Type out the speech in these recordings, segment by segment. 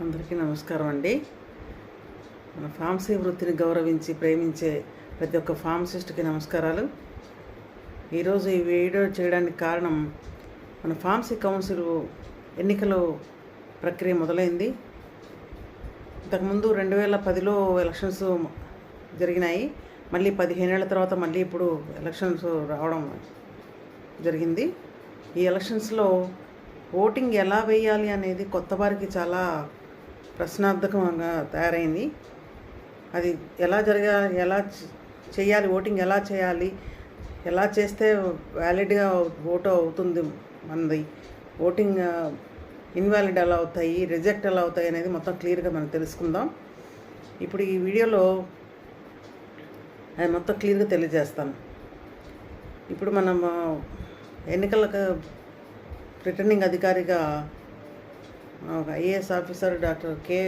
అందరికీ నమస్కారం అండి. మన ఫార్మసీ వృత్తిని గౌరవించి ప్రేమించే ప్రతి ఒక్క ఫార్మసిస్ట్కి నమస్కారాలు. ఈరోజు ఈ వీడియో చేయడానికి కారణం మన ఫార్మసీ కౌన్సిల్ ఎన్నికలు ప్రక్రియ మొదలైంది. ఇంతకుముందు రెండు వేల పదిలో ఎలక్షన్స్ జరిగినాయి. మళ్ళీ పదిహేనేళ్ళ తర్వాత మళ్ళీ ఇప్పుడు ఎలక్షన్స్ రావడం జరిగింది. ఈ ఎలక్షన్స్లో ఓటింగ్ ఎలా వేయాలి అనేది కొత్త వారికి చాలా ప్రశ్నార్థకంగా తయారైంది. అది ఎలా జరగా ఎలా చేయాలి ఓటింగ్ ఎలా చేయాలి ఎలా చేస్తే వ్యాలిడ్గా ఓటు అవుతుంది మనది ఓటింగ్ ఇన్వాలిడ్ ఎలా అవుతాయి రిజెక్ట్ ఎలా అవుతాయి అనేది మొత్తం క్లియర్గా మనం తెలుసుకుందాం. ఇప్పుడు ఈ వీడియోలో అది మొత్తం క్లియర్గా తెలియజేస్తాను. ఇప్పుడు మనం ఎన్నికలకు రిటర్నింగ్ అధికారిగా ఒక IAS officer doctor K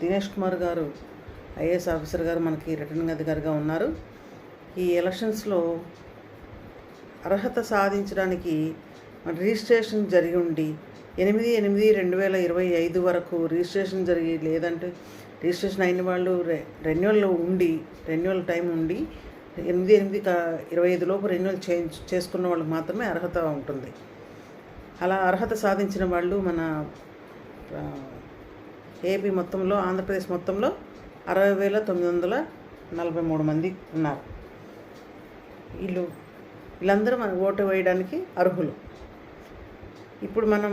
Dinesh Kumar garu IAS officer గారు మనకి రిటర్నింగ్ అధికారిగా ఉన్నారు. ఈ ఎలక్షన్స్లో అర్హత సాధించడానికి రిజిస్ట్రేషన్ జరిగి ఉండి ఎనిమిది ఎనిమిది రెండు వేల ఇరవై ఐదు వరకు రిజిస్ట్రేషన్ జరిగి లేదంటే రిజిస్ట్రేషన్ అయిన వాళ్ళు రె రెన్యువల్ ఉండి రెన్యువల్ టైం ఉండి ఎనిమిది ఎనిమిది ఇరవై ఐదు లోపు రెన్యువల్ చేయించు చేసుకున్న వాళ్ళకి మాత్రమే అర్హత ఉంటుంది. అలా అర్హత సాధించిన వాళ్ళు మన ఏపీ మొత్తంలో ఆంధ్రప్రదేశ్ మొత్తంలో అరవై వేల తొమ్మిది వందల నలభై మూడు మంది ఉన్నారు. వీళ్ళు వీళ్ళందరూ మన ఓటు వేయడానికి అర్హులు. ఇప్పుడు మనం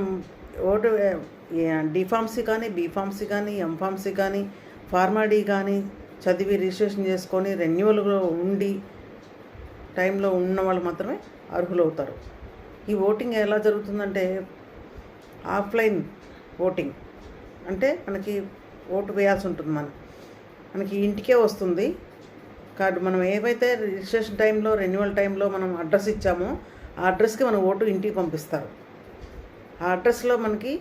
ఓటు డిఫామ్సీ కానీ బీఫామ్సీ కానీ ఎంఫామ్సీ కానీ ఫార్మాడీ కానీ చదివి రిజిస్ట్రేషన్ చేసుకొని రెన్యువల్గా ఉండి టైంలో ఉన్న వాళ్ళు మాత్రమే అర్హులవుతారు. ఈ ఓటింగ్ ఎలా జరుగుతుందంటే ఆఫ్లైన్ ఓటింగ్. అంటే మనకి ఓటు వేయాల్సి ఉంటుంది మనం మనకి ఇంటికే వస్తుంది. కార్డు మనం ఏవైతే రిజిస్ట్రేషన్ టైంలో రెన్యువల్ టైంలో మనం అడ్రస్ ఇచ్చామో ఆ అడ్రస్కి మన ఓటు ఇంటికి పంపిస్తారు. ఆ అడ్రస్లో మనకి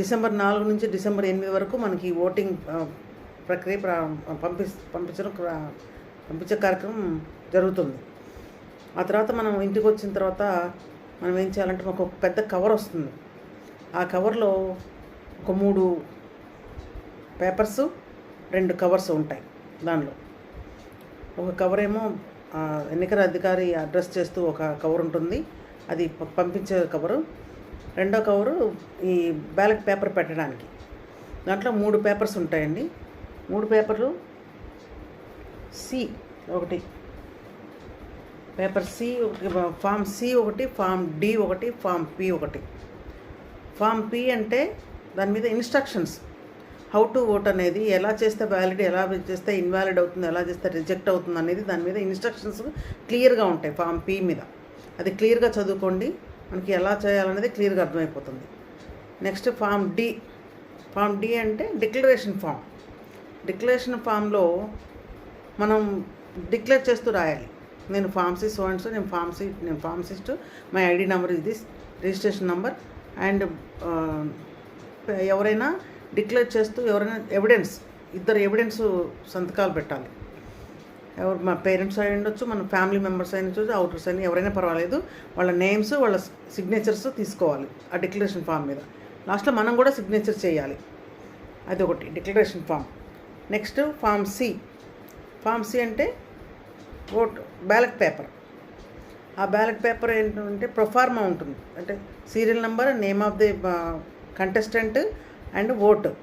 డిసెంబర్ నాలుగు నుంచి డిసెంబర్ ఎనిమిది వరకు మనకి ఓటింగ్ ప్రక్రియ పంపి పంపించడం పంపించే కార్యక్రమం జరుగుతుంది. ఆ తర్వాత మనం ఇంటికి వచ్చిన తర్వాత మనం ఏం చేయాలంటే మాకు ఒక పెద్ద కవర్ వస్తుంది. ఆ కవర్లో ఒక మూడు పేపర్స్ రెండు కవర్స్ ఉంటాయి దానిలో. ఒక కవర్ ఏమో ఎన్నికల అధికారి అడ్రస్ చేస్తూ ఒక కవర్ ఉంటుంది. అది పంపించే కవరు. రెండో కవరు ఈ బ్యాలెట్ పేపర్ పెట్టడానికి. దాంట్లో మూడు పేపర్స్ ఉంటాయండి. మూడు పేపర్లు సి ఒకటి పేపర్ సి ఫామ్ సి ఒకటి ఫామ్ డి ఒకటి ఫామ్ పి ఒకటి. ఫామ్ పి అంటే దాని మీద ఇన్స్ట్రక్షన్స్. హౌ టు ఓట్ అనేది ఎలా చేస్తే వ్యాలిడ్ ఎలా చేస్తే ఇన్వాలిడ్ అవుతుంది ఎలా చేస్తే రిజెక్ట్ అవుతుంది అనేది దాని మీద ఇన్స్ట్రక్షన్స్ క్లియర్గా ఉంటాయి ఫామ్ పి మీద. అది క్లియర్గా చదువుకోండి మనకి ఎలా చేయాలనేది క్లియర్గా అర్థమైపోతుంది. Next form D. Form D అంటే డిక్లరేషన్ ఫామ్. డిక్లరేషన్ ఫామ్లో మనం డిక్లేర్ చేస్తూ రాయాలి. నేను ఫార్మసీ స్టూడెంట్స్ నేను ఫార్మసీ నేను ఫార్మసిస్ట్ మై ఐడి నెంబర్ ఇది రిజిస్ట్రేషన్ నెంబర్ అండ్ ఎవరైనా డిక్లేర్ చేస్తూ ఎవరైనా ఎవిడెన్స్ ఇద్దరు ఎవిడెన్స్ సంతకాలు పెట్టాలి. ఎవరు మా పేరెంట్స్ అయి ఉండొచ్చు మన ఫ్యామిలీ మెంబర్స్ అయిన చూసి అవుటర్స్ అయినా ఎవరైనా పర్వాలేదు వాళ్ళ నేమ్స్ వాళ్ళ సిగ్నేచర్స్ తీసుకోవాలి ఆ డిక్లరేషన్ ఫామ్ మీద. లాస్ట్లో మనం కూడా సిగ్నేచర్ చేయాలి. అది ఒకటి declaration form next form C form C అంటే ఓట్ బ్యాలెట్ పేపర్. ఆ బ్యాలెట్ పేపర్ ఏంటంటే ప్రొఫార్మా ఉంటుంది. అంటే serial number name of the contestant and vote.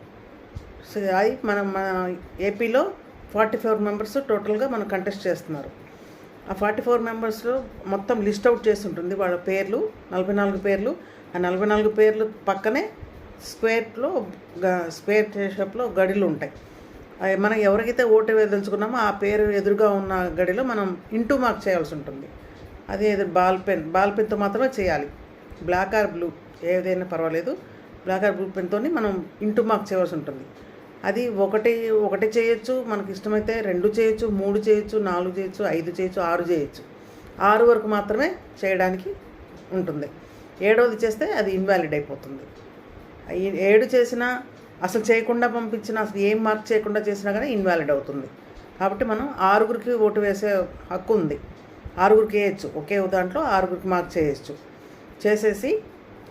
So అది మనం మన ఏపీలో ఫార్టీ ఫోర్ మెంబర్స్ టోటల్గా మనం కంటెస్ట్ చేస్తున్నారు. ఆ ఫార్టీ ఫోర్ మెంబర్స్లో మొత్తం లిస్ట్ అవుట్ చేసి ఉంటుంది. వాళ్ళ పేర్లు నలభై నాలుగు పేర్లు. ఆ నలభై నాలుగు పేర్లు పక్కనే స్క్వేర్లో గ- స్క్వేర్ షేప్లో గడిలు ఉంటాయి. మనం ఎవరికైతే ఓటు వేయదలుచుకున్నామో ఆ పేరు ఎదురుగా ఉన్న గడిలో మనం ఇంటూ మార్క్ చేయాల్సి ఉంటుంది. అదే ఎదురు బాల్ పెన్ బాల్ పెన్తో మాత్రమే చేయాలి. బ్లాక్ ఆర్ బ్లూ ఏదైనా పర్వాలేదు. బ్లాక్ ఆర్ బ్లూ పెన్తో మనం ఇంటూ మార్క్ చేయవలసి ఉంటుంది. అది ఒకటి ఒకటి చేయొచ్చు మనకి ఇష్టమైతే రెండు చేయొచ్చు మూడు చేయొచ్చు నాలుగు చేయొచ్చు ఐదు చేయొచ్చు ఆరు చేయొచ్చు. ఆరు వరకు మాత్రమే చేయడానికి ఉంటుంది. ఏడవది చేస్తే అది ఇన్వాలిడ్ అయిపోతుంది. ఏడు చేసినా అసలు చేయకుండా పంపించిన అసలు ఏం మార్క్ చేయకుండా చేసినా కానీ ఇన్వాలిడ్ అవుతుంది. కాబట్టి మనం ఆరుగురికి ఓటు వేసే హక్కు ఉంది. ఆరుగురికి వేయచ్చు. ఒకే దాంట్లో ఆరుగురికి మార్క్ చేయొచ్చు. చేసేసి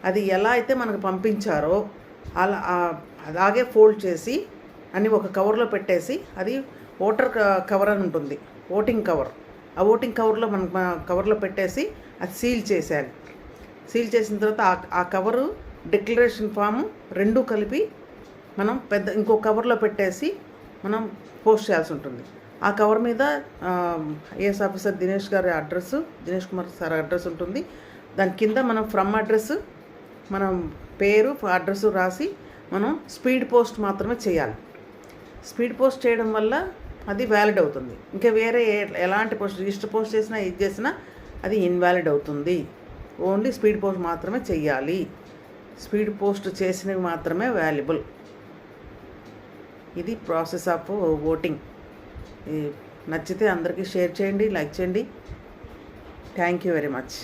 అది ఎలా అయితే మనకు పంపించారో అలా అలాగే ఫోల్డ్ చేసి అన్ని ఒక కవర్లో పెట్టేసి అది ఓటర్ క- కవర్ అని ఉంటుంది. Voting cover. ఆ ఓటింగ్ కవర్లో మనం మన కవర్లో పెట్టేసి అది సీల్ చేసేయాలి. సీల్ చేసిన తర్వాత ఆ- కవరు డిక్లరేషన్ ఫామ్ రెండు కలిపి మనం పెద్ద ఇంకో కవర్లో పెట్టేసి మనం పోస్ట్ చేయాల్సి ఉంటుంది. ఆ కవర్ మీద ఏఎస్ ఆఫీసర్ దినేష్ గారి address Dinesh Kumar sir address ఉంటుంది. దాని కింద మనం ఫ్రమ్ అడ్రస్ మనం పేరు అడ్రస్ రాసి మనం స్పీడ్ పోస్ట్ మాత్రమే చేయాలి. స్పీడ్ పోస్ట్ చేయడం వల్ల అది వ్యాలిడ్ అవుతుంది. ఇంకా వేరే ఏ- ఎలాంటి పోస్ట్ రిజిస్టర్ పోస్ట్ చేసినా ఇది చేసినా అది ఇన్వాలిడ్ అవుతుంది. ఓన్లీ స్పీడ్ పోస్ట్ మాత్రమే చెయ్యాలి స్పీడ్ పోస్ట్ చేసినవి మాత్రమే వాల్యుబుల్. ఇది ప్రాసెస్ ఆఫ్ ఓటింగ్. నచ్చితే అందరికీ షేర్ చేయండి లైక్ చేయండి. Thank you very much